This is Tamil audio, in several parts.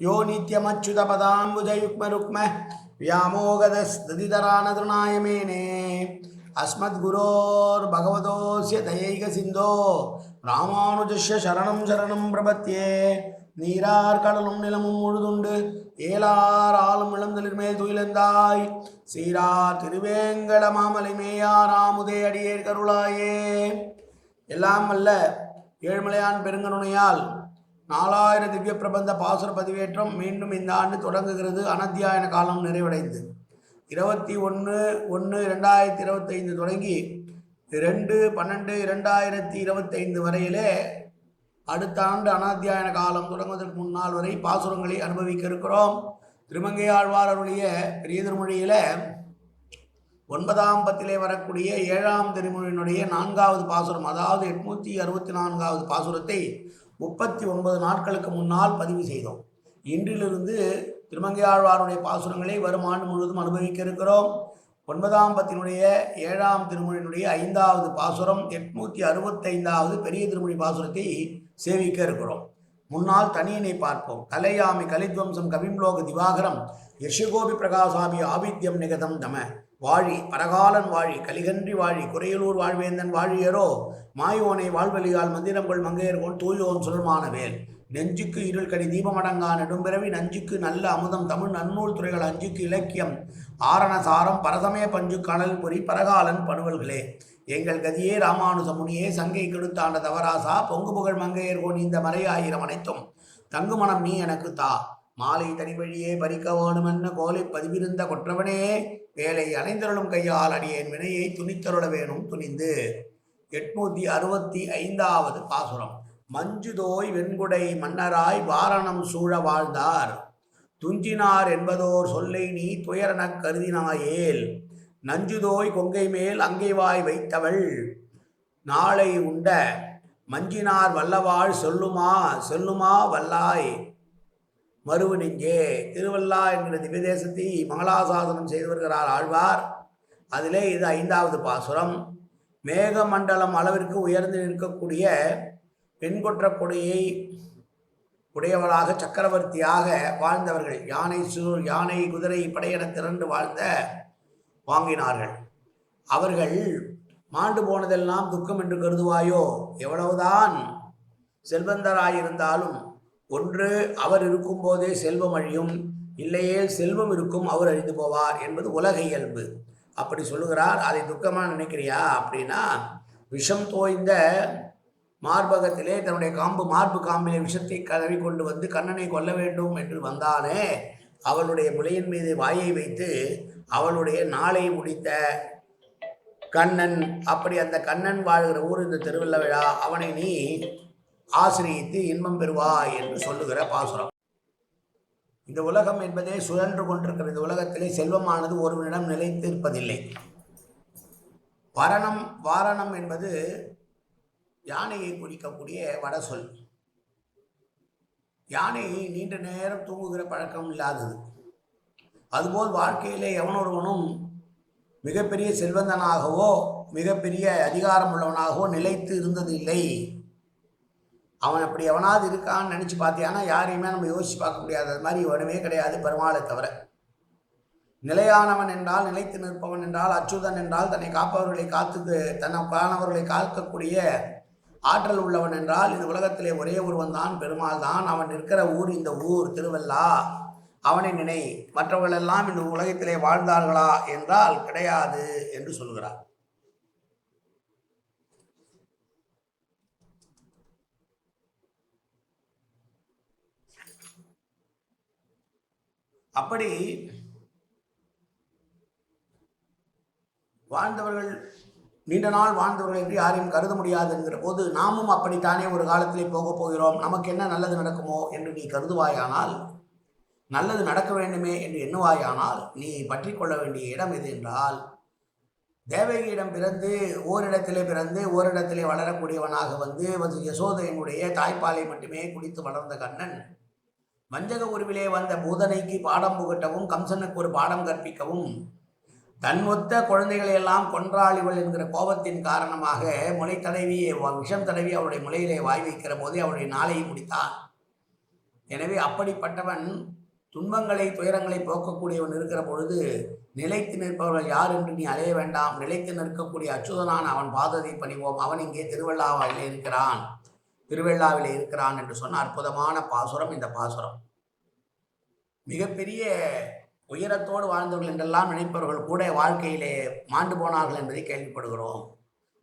யோ நித்யமச்சுதபதாம்புஜயுக்மருக்ம வியாமோகதஸ்திதரானதருணாய மேனே அஸ்மத்குரோர் பகவதோஸ்ய தயைக சிந்தோ ராமானுஜஸ்ய சரணம் சரணம் பிரபத்தியே நீரார் கடலும் நிலமும் முழுதுண்டு ஏலார் ஆளும் இளந்தலின் மேல் துயிலந்தாய் சீரார் திருவேங்கட மாமலை மேயார் ஆமுதே அடியேர் கருளாயே எல்லாம் அல்ல ஏழ்மலையான் பெருங்கருணையால் நாலாயிரம் திவ்ய பிரபந்த பாசுர பதிவேற்றம் மீண்டும் இந்த ஆண்டு தொடங்குகிறது. அனத்தியாயன காலம் நிறைவடைந்து. இருபத்தி ஒன்று ஒன்று ரெண்டாயிரத்தி இருபத்தைந்து தொடங்கி ரெண்டு பன்னெண்டு இரண்டாயிரத்தி இருபத்தைந்து வரையிலே அடுத்த ஆண்டு அனாத்தியாயன காலம் தொடங்குவதற்கு முன்னால் வரை பாசுரங்களை அனுபவிக்க இருக்கிறோம் திருமங்கை ஆழ்வார் அருளிய பெரிய திருமொழியில் ஒன்பதாம் பத்திலே வரக்கூடிய ஏழாம் திருமொழியினுடைய நான்காவது பாசுரம் அதாவது எட்நூற்றி அறுபத்தி நான்காவது பாசுரத்தை முப்பத்தி ஒன்பது நாட்களுக்கு முன்னால் பதிவு செய்தோம். இன்றிலிருந்து திருமங்கையாழ்வாருடைய பாசுரங்களை வரும் ஆண்டு முழுவதும் அனுபவிக்க இருக்கிறோம் ஒன்பதாம் பத்தினுடைய ஏழாம் திருமொழியினுடைய ஐந்தாவது பாசுரம் எட்நூற்றி அறுபத்தைந்தாவது பெரிய திருமொழி பாசுரத்தை சேவிக்க இருக்கிறோம் முன்னால் தனியினை பார்ப்போம். கலையாமி கலித்வம்சம் கவிம்லோக திவாகரம் யஷகோபி பிரகாசாமி ஆபித்யம் நிகதம் தம. வாழி பரகாலன் வாழி கலிகன்றி வாழி குறையலூர் வாழ்வேந்தன் வாழியரோ மாயோனை வாழ்வலியால் மந்திரங்கள் மங்கையர்கோன் தூயோன் சுழல்மான வேல். நெஞ்சுக்கு இருள் கடி தீபமடங்கா நெடும்பிறவி நஞ்சுக்கு நல்ல அமுதம் தமிழ் நன்னூல் துறைகள் அஞ்சுக்கு இலக்கியம். ஆரணசாரம் பரதமே பஞ்சு கணல் பொறி பரகாலன் படுவல்களே எங்கள் கதியே ராமானுஜமுனியே சங்கை கெடுத்தாண்ட தவராசா பொங்கு புகழ் மங்கையர்கோன் இந்த மறையாயிரம் அனைத்தும். தங்குமணம் நீ எனக்கு தா. மாலை தனி வழியே பறிக்க வேணுமென்ன கோலை பதிவிருந்த கொற்றவனே. வேலை அணைந்தருளும் கையால் அடியேன் வினையை துணித்தருள வேணும் துணிந்து. எட்நூத்தி அறுபத்தி ஐந்தாவது பாசுரம். மஞ்சுதோய் வெண்குடை மன்னராய் வாரணம் சூழ வாழ்ந்தார். துஞ்சினார் என்பதோர் சொல்லை நீ துயரனக் கருதினாயேல். நஞ்சுதோய் கொங்கை மேல் அங்கைவாய் வைத்தவள். நாளை உண்ட மஞ்சினார் வல்லவாள் சொல்லுமா சொல்லுமா வல்லாய். மறுவனிங்கே திருவல்லா என்கிற திவ்யதேசத்தை மங்களாசாசனம் செய்து வருகிறார் ஆழ்வார். அதிலே இது ஐந்தாவது பாசுரம். மேகமண்டலம் அளவிற்கு உயர்ந்து நிற்கக்கூடிய பெண்கொற்ற கொடியை உடையவளாக சக்கரவர்த்தியாக வாழ்ந்தவர்கள் யானை சு யானை குதிரை படையென திரண்டு வாழ்ந்த வாங்கினார்கள். அவர்கள் மாண்டு போனதெல்லாம் துக்கம் என்று கருதுவாயோ? எவ்வளவுதான் செல்வந்தராயிருந்தாலும் ஒன்று அவர் இருக்கும்போதே செல்வம் அழியும் இல்லையே செல்வம் இருக்கும் அவர் அழிந்து போவார் என்பது உலக இயல்பு. அப்படி சொல்லுகிறார் அதை துக்கமாக நினைக்கிறியா? அப்படின்னா விஷம் தோய்ந்த மார்பகத்திலே தன்னுடைய காம்பு மார்பு காம்பிலே விஷத்தை கதவி கொண்டு வந்து கண்ணனை கொல்ல வேண்டும் என்று வந்தானே அவளுடைய முலையின் மீது வாயை வைத்து அவளுடைய நாளை முடித்த கண்ணன் அப்படி அந்த கண்ணன் வாழ்கிற ஊர் இந்த திருவிழா விழா அவனை நீ ஆசிரியத்து இன்பம் பெறுவாய் என்று சொல்லுகிற பாசுரம். இந்த உலகம் என்பதே சுழன்று கொண்டிருக்கிற இந்த உலகத்திலே செல்வமானது ஒருவனிடம் நிலைத்து இருப்பதில்லை வரணம் வாரணம் என்பது யானையை குறிக்கக்கூடிய வட சொல். யானை நீண்ட நேரம் தூங்குகிற பழக்கம் இல்லாதது. அதுபோல் வாழ்க்கையிலே எவனொருவனும் மிகப்பெரிய செல்வந்தனாகவோ மிகப்பெரிய அதிகாரம் உள்ளவனாகவோ நிலைத்து இருந்தது இல்லை அவன் அப்படி எவனாவது இருக்கான்னு நினச்சி பார்த்தியானா யாரையுமே நம்ம யோசிச்சு பார்க்க முடியாது. அது மாதிரி ஒன்றுமே கிடையாது பெருமாளை தவிர. நிலையானவன் என்றால் நிலைத்து நிற்பவன் என்றால் அச்சுதன் என்றால் தன்னை காப்பவர்களை காத்து தனக்கானவர்களை காக்கக்கூடிய ஆற்றல் உள்ளவன் என்றால் இந்த உலகத்திலே ஒரே ஒருவன் தான் பெருமாள் தான். அவன் இருக்கிற ஊர் இந்த ஊர் திருவல்லா. அவனை நினை மற்றவர்களெல்லாம் இந்த உலகத்திலே வாழ்ந்தார்களா என்றால் கிடையாது என்று சொல்கிறார். அப்படி வாழ்ந்தவர்கள் நீண்ட நாள் வாழ்ந்தவர்கள் என்று யாரையும் கருத முடியாது என்கிற போது நாமும் அப்படித்தானே ஒரு காலத்திலே போகப் போகிறோம். நமக்கு என்ன நல்லது நடக்குமோ என்று நீ கருதுவாயானால் நல்லது நடக்க வேண்டுமே என்று எண்ணுவாயானால் நீ பற்றி கொள்ள வேண்டிய இடம் எது என்றால் தேவகியிடம் பிறந்து ஓரிடத்திலே பிறந்து ஓரிடத்திலே வளரக்கூடியவனாக வந்து யசோதையனுடைய தாய்ப்பாலை மட்டுமே குடித்து வளர்ந்த கண்ணன் வஞ்சக உருவிலே வந்த பூதனைக்கு பாடம் புகட்டவும் கம்சனுக்கு ஒரு பாடம் கற்பிக்கவும் தன்மொத்த குழந்தைகளை எல்லாம் கொன்றாளிவள் என்கிற கோபத்தின் காரணமாக முளை தடவி விஷம் தடவி அவருடைய முளையிலே வாய் வைக்கிற போதே அவருடைய நாளையை முடித்தான் எனவே அப்படிப்பட்டவன் துன்பங்களை துயரங்களை போக்கக்கூடியவன் இருக்கிற பொழுது நிலைத்து நிற்பவர்கள் யார் என்று நீ அலைய வேண்டாம். நிலைத்து நிற்கக்கூடிய அச்சுதனான் அவன் பாதத்தை பணிவோம். அவன் இங்கே திருவள்ளாவாயிலே இருக்கிறான். திருவெள்ளாவில் இருக்கிறான் என்று சொன்ன அற்புதமான பாசுரம் இந்த பாசுரம். மிகப்பெரிய உயரத்தோடு வாழ்ந்தவர்கள் என்றெல்லாம் நினைப்பவர்கள் கூட வாழ்க்கையிலே மாண்டு போனார்கள் என்பதை கேள்விப்படுகிறோம்.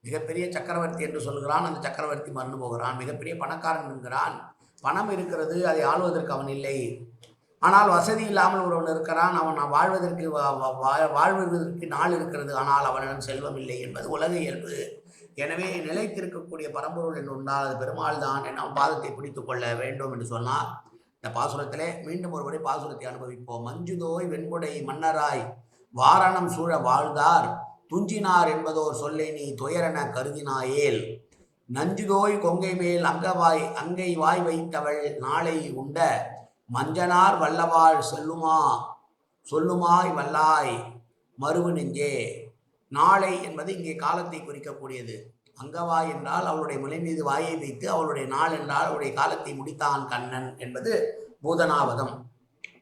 மிகப்பெரிய சக்கரவர்த்தி என்று சொல்கிறான் அந்த சக்கரவர்த்தி மறந்து போகிறான். மிகப்பெரிய பணக்காரன் என்கிறான். பணம் இருக்கிறது அதை ஆள்வதற்கு அவன் இல்லை. ஆனால் வசதி இல்லாமல் ஒருவன் இருக்கிறான். அவன் வாழ்வதற்கு வா- வா- வா- வாழ்வதற்கு நாள் இருக்கிறது. ஆனால் அவனிடம் செல்வம் இல்லை என்பது உலக இயல்பு. எனவே நிலைத்திருக்கக்கூடிய பரம்பொருள் என்று உண்டால் அது பெருமாள் தான் என் பாதத்தை பிடித்துக் கொள்ள வேண்டும் என்று சொன்னார். இந்த பாசுரத்திலே மீண்டும் ஒருவரை பாசுரத்தை அனுபவிப்போம். மஞ்சுதோய் வெண்குடை மன்னராய் வாரணம் சூழ வாழ்ந்தார். துஞ்சினார் என்பதோர் சொல்லை நீ துயரென கருதினாயேல். நஞ்சுதோய் கொங்கை மேல் அங்கவாய் அங்கை வாய் வைத்தவள் நாளை உண்ட மஞ்சனார் வல்லவாள் சொல்லுமா சொல்லுமாய் வல்லாய் மறுவு நெஞ்சே. நாளை என்பது இங்கே காலத்தை குறிக்கக்கூடியது. அங்கவா என்றால் அவளுடைய முலை மீது வாயை வைத்து அவளுடைய நாள் என்றால் அவளுடைய காலத்தை முடித்தான் கண்ணன் என்பது பூதனாவதம்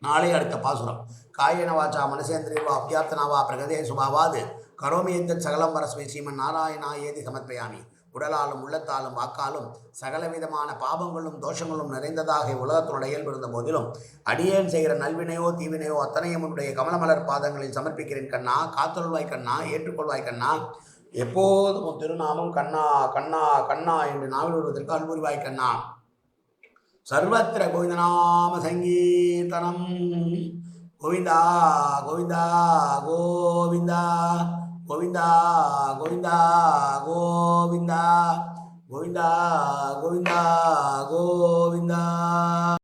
நாளை அடுத்த பாசுரம். காயன வாச்சா அபியார்த்தனாவா பிரகதே சுபாவாது கரோமி எந்த சகலம் பரஸ்மை ஸ்ரீமன் நாராயணா ஏதி சமர்ப்பயாமி. உடலாலும் உள்ளத்தாலும் வாக்காலும் சகலவிதமான பாபங்களும் தோஷங்களும் நிறைந்ததாக உலகத்தினுடைய இயல்பு இருந்த போதிலும் அடியேன் செய்கிற நல்வினையோ தீவினையோ அத்தனையும் உன்னுடைய கமலமலர் பாதங்களில் சமர்ப்பிக்கிறேன் கண்ணா காத்தொள்வாய் கண்ணா ஏற்றுக்கொள்வாய் கண்ணா. எப்போதும் திருநாமம் கண்ணா கண்ணா கண்ணா என்று நாவில் வருவதற்கு அன்புரிவாய் கண்ணா. சர்வத்திர கோவிந்தநாம சங்கீர்த்தனம். கோவிந்தா கோவிந்தா கோவிந்தா. 고빈다 고빈다 고빈다 고빈다 고빈다 고빈다.